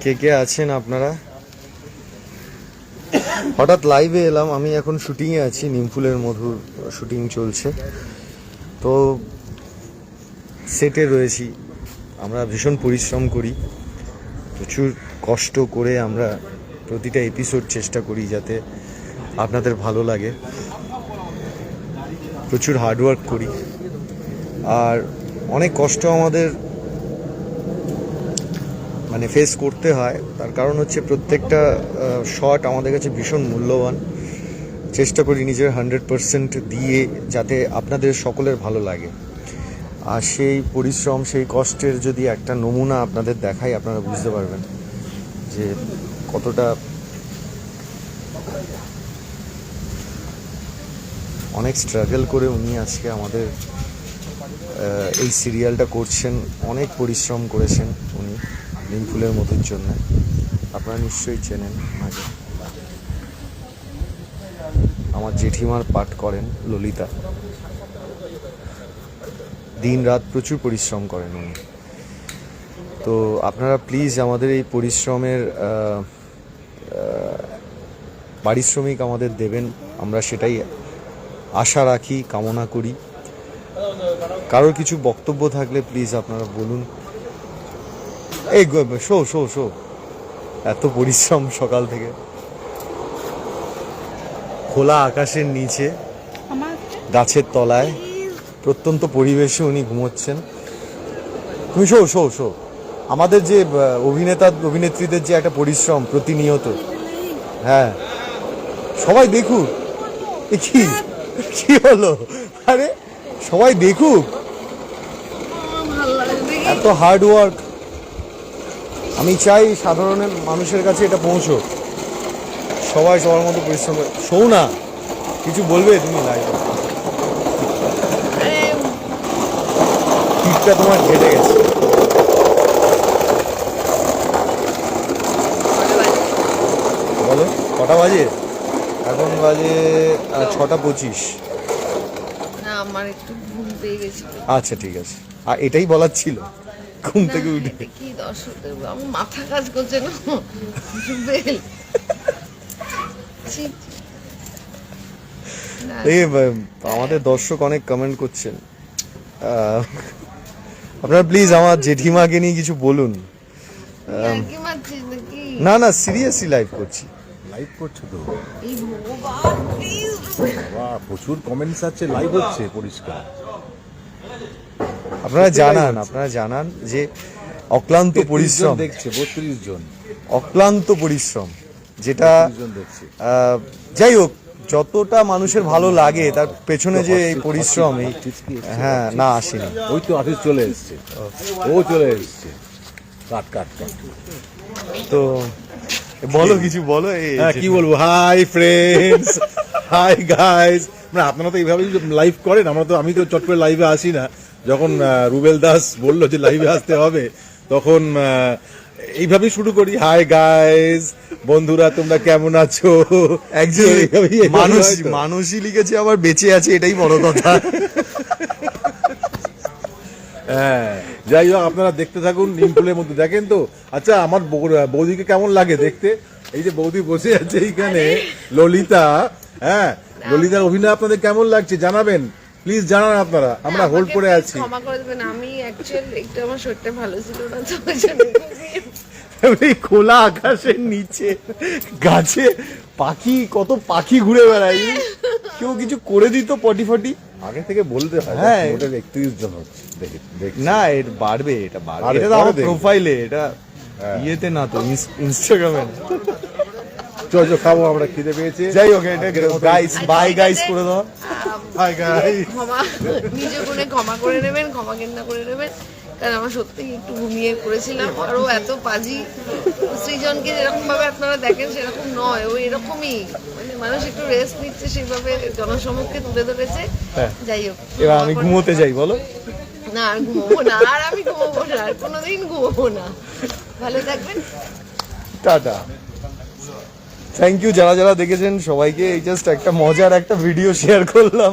কে কে আছেন আপনারা? হঠাৎ লাইভে এলাম, আমি এখন শুটিংয়ে আছি, নিমফুলের মধুর শুটিং চলছে। তো সেটে রয়েছি, আমরা ভীষণ পরিশ্রম করি। প্রচুর কষ্ট করে আমরা প্রতিটা এপিসোড চেষ্টা করি যাতে আপনাদের ভালো লাগে। প্রচুর হার্ডওয়ার্ক করি। আর অনেক কষ্ট আমাদের মানে ফেস করতে হয়। তার কারণ হচ্ছে প্রত্যেকটা শট আমাদের কাছে ভীষণ মূল্যবান। চেষ্টা করি নিজের হান্ড্রেড পারসেন্ট দিয়ে যাতে আপনাদের সকলের ভালো লাগে। আর সেই পরিশ্রম, সেই কষ্টের যদি একটা নমুনা আপনাদের দেখাই, আপনারা বুঝতে পারবেন যে কতটা অনেক স্ট্রাগল করে উনি আজকে আমাদের এই সিরিয়ালটা করছেন। অনেক পরিশ্রম করেছেন উনি। নিমফুলের মধুর জন্য। আপনারা নিশ্চয়ই চেনেন ওনাকে আমার জেঠিমার পাঠ করেন ললিতা। দিন রাত প্রচুর পরিশ্রম করেন উনি। তো আপনারা প্লিজ আমাদের এই পরিশ্রমের পারিশ্রমিক আমাদের দেবেন। আমরা সেটাই আশা রাখি, কামনা করি। কারোর কিছু বক্তব্য থাকলে প্লিজ আপনারা বলুন। এই গ- শো শো শো। এত পরিশ্রম সকাল থেকে। খোলা আকাশের নিচে গাছের তলায় প্রত্যন্ত পরিবেশে উনি ঘুমোচ্ছেন। তুমি শো শো শো। আমাদের যে অভিনেতা অভিনেত্রীদের যে একটা পরিশ্রম প্রতিনিয়ত। হ্যাঁ। সবাই দেখুক। কি? কি হলো? আরে সবাই দেখুক। এত হার্ড ওয়ার্ক আমি চাই সাধারণ মানুষের কাছে এটা পৌঁছো সবাই সবার মতো পরিশ্রম করে। শোও না কিছু বলবে তুমি লাইভ পিঠটা তোমার ঘেটে গেছে। বলো কটা বাজে? এখন বাজে ছটা পঁচিশ। আচ্ছা ঠিক আছে। আর এটাই বলার ছিল। ঘুম থেকে উঠে। কি আমার মাথা কাজ করছে না। বেল এই আমাদের দর্শক অনেক কমেন্ট করছেন। আপনারা প্লিজ আমার জেঠিমাকে নিয়ে কিছু বলুন। না না সিরিয়াসলি লাইভ করছি। লাইভ করছ তো? প্রচুর কমেন্টস আছে লাইভ হচ্ছে পরিষ্কার। আপনারা জানান আপনারা জানান যে অক্লান্ত পরিশ্রম। দেখছে বত্রিশ জন। অক্লান্ত পরিশ্রম যেটা 33 জন দেখছে। আহ, যাই হোক যতটা মানুষের ভালো লাগে তার পেছনে যে এই পরিশ্রম এই হ্যাঁ না আসেনি। ওই তো আফিস চলে এসছে। ও। চলে এসছে। কাট কাট কাট। তো বলো কিছু বলো হ্যাঁ কি বলব? হাই ফ্রেন্ডস হাই গাইস মানে আপনারা তো এইভাবেই লাইভ করেন আমরা তো আমি তো চট করে লাইভে আসি না। যখন রুবেল দাস বলল যে লাইভে আসতে হবে তখন এইভাবেই শুরু করি। হাই গাইস বন্ধুরা তোমরা কেমন আছো? একজন মানুষ মানুষই লিখেছে আবার বেঁচে আছে এটাই বড় কথা। হ্যাঁ যাই হোক আপনারা দেখতে থাকুন নিমপুলের মধ্যে। দেখেন তো আচ্ছা আমার বৌদিকে কেমন লাগে দেখতে? এই যে বৌদি বসে আছে এইখানে ললিতা হ্যাঁ ললিতার অভিনয় আপনাদের কেমন লাগছে জানাবেন? প্লিজ জানান আপনারা আমরা হোল্ড করে আছি। ক্ষমা করে দেবেন আমি অ্যাকচুয়াল একটু আমার শরীরটা ভালো ছিল না তো ওই খোলা আকাশের নিচে গাছে পাখি কত পাখি ঘুরে বেড়ায়। কেউ কিছু করে দিত পটি ফটি? আগে থেকে বলতে হয় হ্যাঁ। ওটার একত্রিশ জন হচ্ছে দেখি দেখি না এটা বাড়বে এটা বাড়বে। এটা তো আমার প্রোফাইলে এটা ইয়েতে না তো ইনস্টাগ্রামে চল চল খাব আমরা খিদে পেয়েছে। যাই হোক এটা গাইস বাই গাইস করে দাও। হাই গাইস ক্ষমা নিজে গুণে ক্ষমা করে নেবেন ক্ষমা কেন্দ্র করে নেবেন। কারণ আমার সত্যি একটু ঘুমিয়ে পড়েছিলাম। আর ও এত পাজি সৃজনকে যেরকম ভাবে আপনারা দেখেন সেরকম নয়। ও এরকমই। মানে মানুষ একটু রেস্ট নিচ্ছে সেইভাবে জনসমক্ষে তুলে ধরেছে। হ্যাঁ। যাই হোক এবার আমি ঘুমোতে যাই বলো। না আর ঘুমোবো না আর আমি ঘুমোবো না আর কোনোদিন ঘুমোবো না। ভালো থাকবেন। টাটা। থ্যাংক ইউ যারা যারা দেখেছেন সবাইকে এই জাস্ট একটা মজার একটা ভিডিও শেয়ার করলাম।